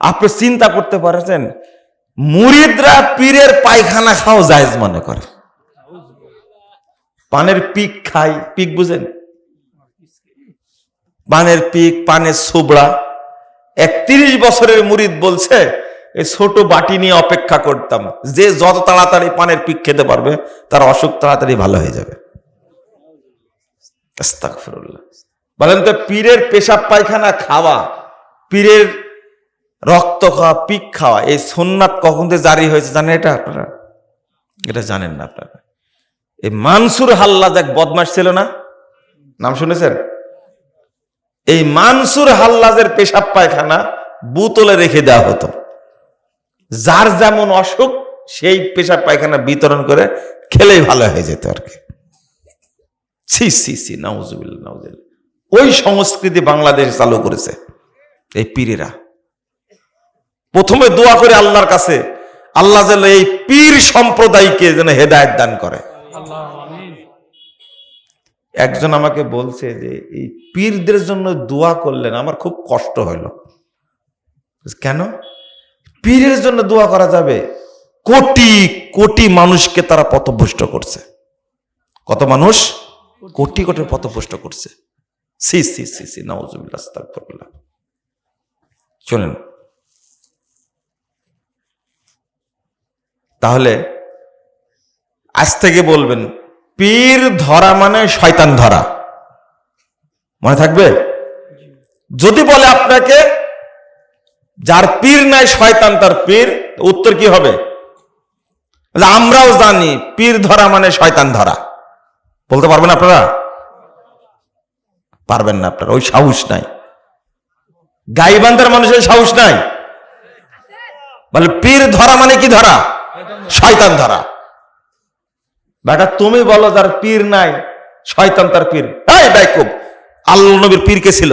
আপনি চিন্তা করতে পারছেন, মুরিদরা পীরের পায়খানা খাও জায়েজ মনে করে। পানের পিক খাই, পিক বুঝেন? পানের পিক, পানের সুবড়া। একত্রিশ বছরের মুরিদ বলছে এই ছোট বাটি নিয়ে অপেক্ষা করতাম। যে যত তাড়াতাড়ি পানের পিক খেতে পারবে, তার অসুখ তাড়াতাড়ি ভালো হয়ে যাবে। বলেন তো, পীরের পেশাব পায়খানা খাওয়া, পীরের রক্ত খাওয়া পিক খাওয়া, এই সোননাথ কখন থেকে জারি হয়েছে জানেন এটা আপনারা? এটা জানেন না আপনারা। এই মানসুর হাল্লাজ এক বদমাস ছিল না? নাম শুনেছেন? এই মানসুর হাল্লাজের পেশাব পায়খানা বুতলে রেখে দেওয়া হতো। যার যেমন অসুখ, সেই পেশাব পায়খানা বিতরণ করে খেলেই ভালো হয়ে যেত আর কি। নাউজুবিল্লাহ। ওই সংস্কৃতি বাংলাদেশ চালু করেছে, এই পীরেরা। প্রথমে দোয়া করে আল্লাহর কাছে। আল্লাহ যেন এই পীর সম্প্রদায়কে যেন হেদায়ত দান করে। একজন আমাকে বলছে যে, এই পীরদের জন্য দোয়া করলেন, আমার খুব কষ্ট হইল। কেন? পীরের জন্য দোয়া করা যাবে? কোটি কোটি মানুষকে তারা পথভ্রষ্ট করছে। কত মানুষ? কোটি কোটি পথভ্রষ্ট করছে। সি সি সি সি আস্তাগফিরুল্লাহ। শোনেন তাহলে আজ থেকে বলবেন, পীর ধরা মানে শয়তান ধরা। মনে থাকবে? যদি বলে আপনাকে, যার পীর নাই শয়তান, তার পীর উত্তর কি হবে? আমরাও জানি, পীর ধরা মানে শয়তান ধরা। বলতে পারবেন আপনারা? পারবেন না আপনারা, ওই সাহস নাই। গাইবান্ধার মানুষের সাহস নাই। বলে পীর ধরা মানে কি ধরা? শয়তান ধরা। বেটা, তুমি বলো যার পীর নাই, শয়তান তার পীর। এই বাইকুব আল্লাহ নবীর পীর কে ছিল?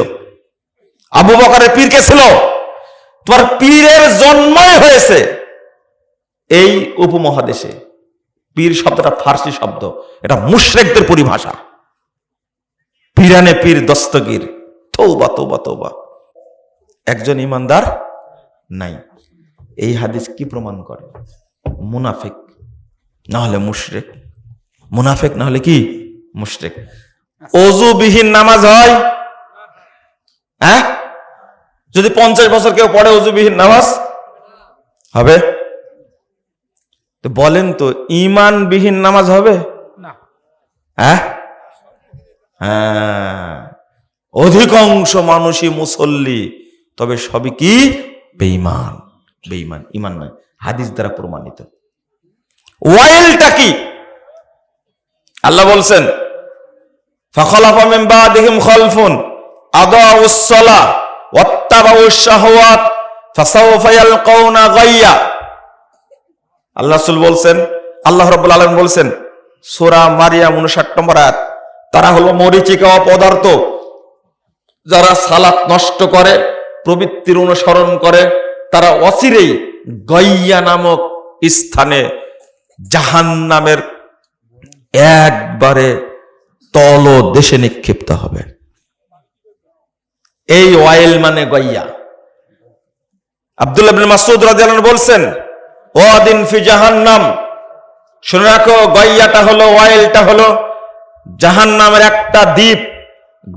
আবু বকরের পীর কে ছিল? তোমার পীরের জন্মই হয়েছে এই উপমহাদেশে। পীর শব্দটা ফার্সি শব্দ, এটা মুশরেকদের পরিভাষা। পীরানে পীর, দস্তগীর। তৌবা তৌবা তৌবা একজন ইমানদার নাই। এই হাদিস কি প্রমাণ করে? মুনাফিক না হলে মুশরেক। মুনাফেক না হলে কি? মুশরেক। অজুবিহীন নামাজ হয়? হ্যাঁ? যদি পঞ্চাশ বছর কেউ পড়ে অজুবিহীন নামাজ হবে? তো বলেন তো ইমানবিহীন নামাজ হবে? হ্যাঁ? হ্যাঁ। অধিকাংশ মানুষই মুসল্লি তবে সবই কি? বেঈমান। বেঈমান ইমান নয়। হাদিস দ্বারা প্রমাণিত। ওয়াইলটা কি? আল্লাহ বলছেন, ফাখলাফা আল্লাহ রাসূল বলছেন, আল্লাহ বলছেন, সূরা মারিয়াম 59 নম্বর আয়াত, তারা হলো মরিচিকা পদার্থ, যারা সালাত নষ্ট করে, প্রবৃত্তির অনুসরণ করে, তারা অচিরেই গইয়া নামক স্থানে জাহান্নামের একবারে তল দেশে নিক্ষিপ্ত হবে। এই অয়েল মানে গইয়া। আব্দুল্লাহ মাসুদ রাদিয়াল্লাহু বলছেন ও দিন ফি জাহান্নাম। শুনে রাখো, গইয়াটা হলো অয়েলটা হলো জাহান্নামের একটা দ্বীপ,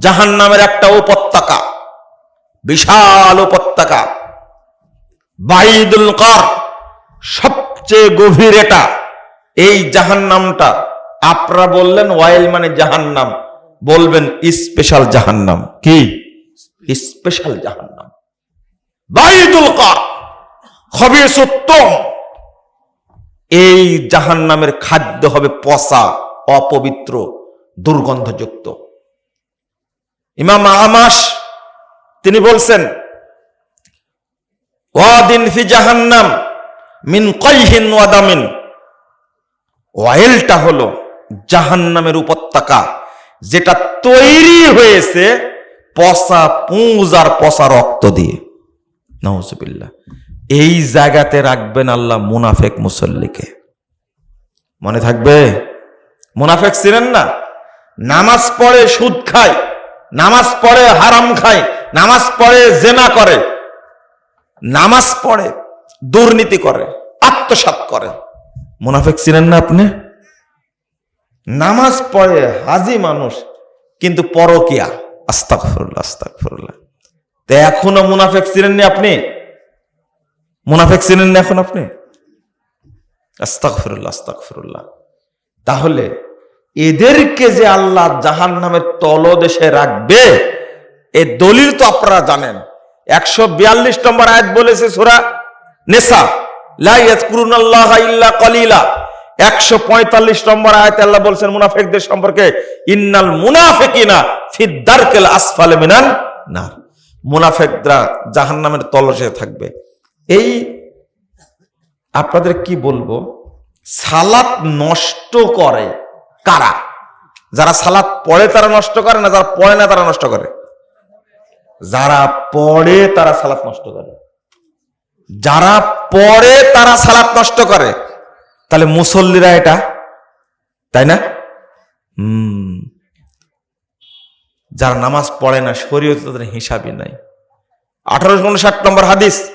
জাহান্নামের একটা উপত্যকা, বিশাল উপত্যকা। বাইদুল কার সবচেয়ে গভীর এটা? এই জাহান্নামটা। আপনারা বললেন ওয়াইল মানে জাহান্নাম। বলবেন স্পেশাল জাহান্নাম। কি? স্পেশাল জাহান্নাম। বাইদুল কার খবিস উত্তম। এই জাহান্নামের খাদ্য হবে পচা, অপবিত্র, দুর্গন্ধযুক্ত। ইমাম আহমাস, তিনি বলছেন ওয়াদিন ফি জাহান্নাম মিন কয়হিন ওয়াদামিন ওয়াইলটা হলো জাহান্নামের উপত্যকা, যেটা তৈরি হয়েছে পচা পুঁজ আর পচা রক্ত দিয়ে। নওজুবিল্লাহ এই জায়গাতে রাখবেন আল্লাহ মুনাফেক মুসল্লিকে। মনে থাকবে? মুনাফেক ছিলেন না? নামাজ পড়ে সুদ খায়, নামাজ পড়ে হারাম খায়, নামাজ পড়ে জেনা করে। নামাজ পড়ে, দুর্নীতি করে, আত্মসাৎ করে। মুনাফেক ছিলেন না আপনি? নামাজ পড়ে হাজি মানুষ, কিন্তু পরকিয়া। আস্তাক ফরুল্লাহ আস্তাক ফরুল্লাহ তো এখনও মুনাফেক ছিলেন না আপনি? মুনাফেক ছিলেন না এখন আপনি? আস্তাক ফিরুল্লাহ আস্তাক ফিরুল্লাহ তাহলে এদেরকে যে আল্লাহ জাহান নামের তলদেশে রাখবে, এ দলিল তো আপনারা জানেন। একশো বিয়াল্লিশ নম্বর আয়াত বলেছে সুরা নেশা কলিলা। একশো পঁয়তাল্লিশ নম্বর আল্লাহ বলছেন, মুনাফেকদের সম্পর্কে, ইন্নাল মিনান না মুনাফেকরা থাকবে। এই, আপনাদের কি বলব? সালাত নষ্ট করে কারা? যারা সালাত পড়ে তারা নষ্ট করে না, যারা পড়ে না তারা নষ্ট করে। যারা পড়ে তারা সালাত নষ্ট করে। যারা পড়ে তারা সালাত নষ্ট করে। তাহলে মুসল্লিরা এটা, তাই না? যারা নামাজ পড়ে না, শরীয়তে তাদের হিসাবই নাই। আঠারোশো উনষাট নম্বর হাদিস।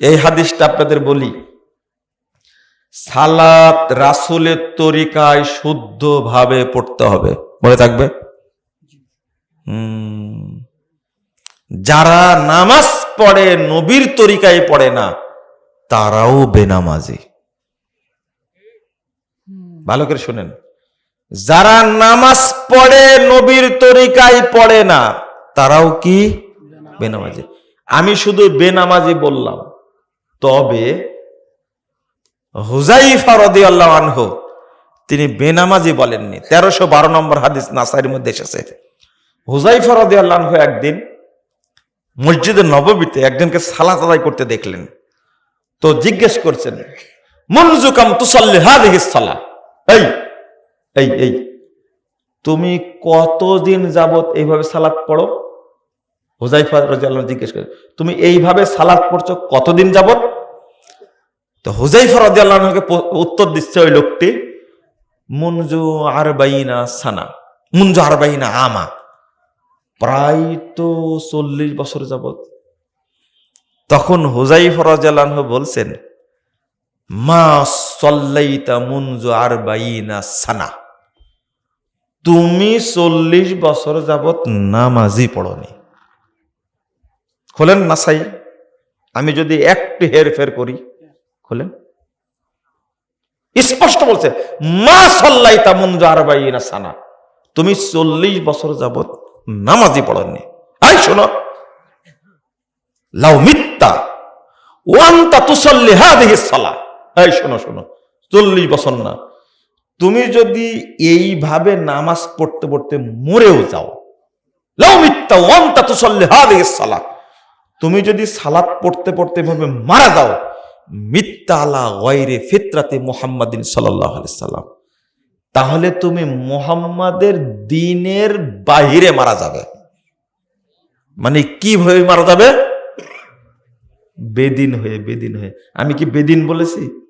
এই হাদিসটা আপনাদের বলি। সালাত রাসুলের তরিকায় শুদ্ধভাবে পড়তে হবে। মনে থাকবে? হুম। যারা নামাজ পড়ে, নবীর তরিকায় পড়ে না, তারাও বেনামাজি। ভালো করে শুনেন। যারা নামাজ পড়ে, নবীর তরিকায় পড়ে না, তারাও কি? বেনামাজি। আমি শুধু বেনামাজি বললাম। তবে হুজাইফা রদি আল্লাহ আনহু, তিনি বেনামাজি বলেননি। তেরোশো বারো নম্বর হাদিস নাসাইয়ের মধ্যে এসেছে। হুজাইফা রদি আল্লাহ আনহু একদিন মসজিদের নববীতে একজনকে সালাত আদায় করতে দেখলেন। তো জিজ্ঞেস করছেন, মনজুকাম তুসাল্লি হাদিহিস সালা এই এই এই, তুমি কতদিন যাবত এইভাবে সালাত পড়ো? হুজাইফা রাজিয়াল্লাহ জিজ্ঞেস করে, তুমি এইভাবে সালাত পড়ছো কতদিন যাবত তো হুজাইফা রাজিয়াল্লাহকে উত্তর দিচ্ছে ওই লোকটি, মুনজু আরবাইনা সানা, মুনজু আরবাইনা আমা। প্রায় তো চল্লিশ বছর যাবত তখন হুজাইফা রাজিয়াল্লাহ বলছেন, মা সল্লাইতা মুনজু আরবাইনা সানা। তুমি চল্লিশ বছর যাবত নামাজি পড়নি। খোলেন নাসাই, আমি যদি একটু হেরফের করি, খোলেন। স্পষ্ট বলছে, মা সল্লাই তামুন আরবাইনা সানা। তুমি চল্লিশ বছর যাবত নামাজি পড়েননি। আই শোনো। লাউ মিথ্যা ওয়ান্তা তুসল্লি হাদিহি সালা এই শোনো শোনো। চল্লিশ বছর না। তুমি যদি এইভাবে নামাজ পড়তে পড়তে মরেও যাও, লাউ মিথ্যা ওয়ান্তা তুসল্লি হাদিহি সালা তুমি যদি সালাত পড়তে পড়তে ভাবে মারা যাও মিথ্যা আলা গয়রে ফিতরাতে মোহাম্মদিন সাল্লাহ সাল্লাম। তাহলে তুমি মোহাম্মাদের দিনের বাহিরে মারা যাবে। মানে কীভাবে মারা যাবে? বেদিন হয়ে বেদিন হয়ে। আমি কি বেদিন বলেছি?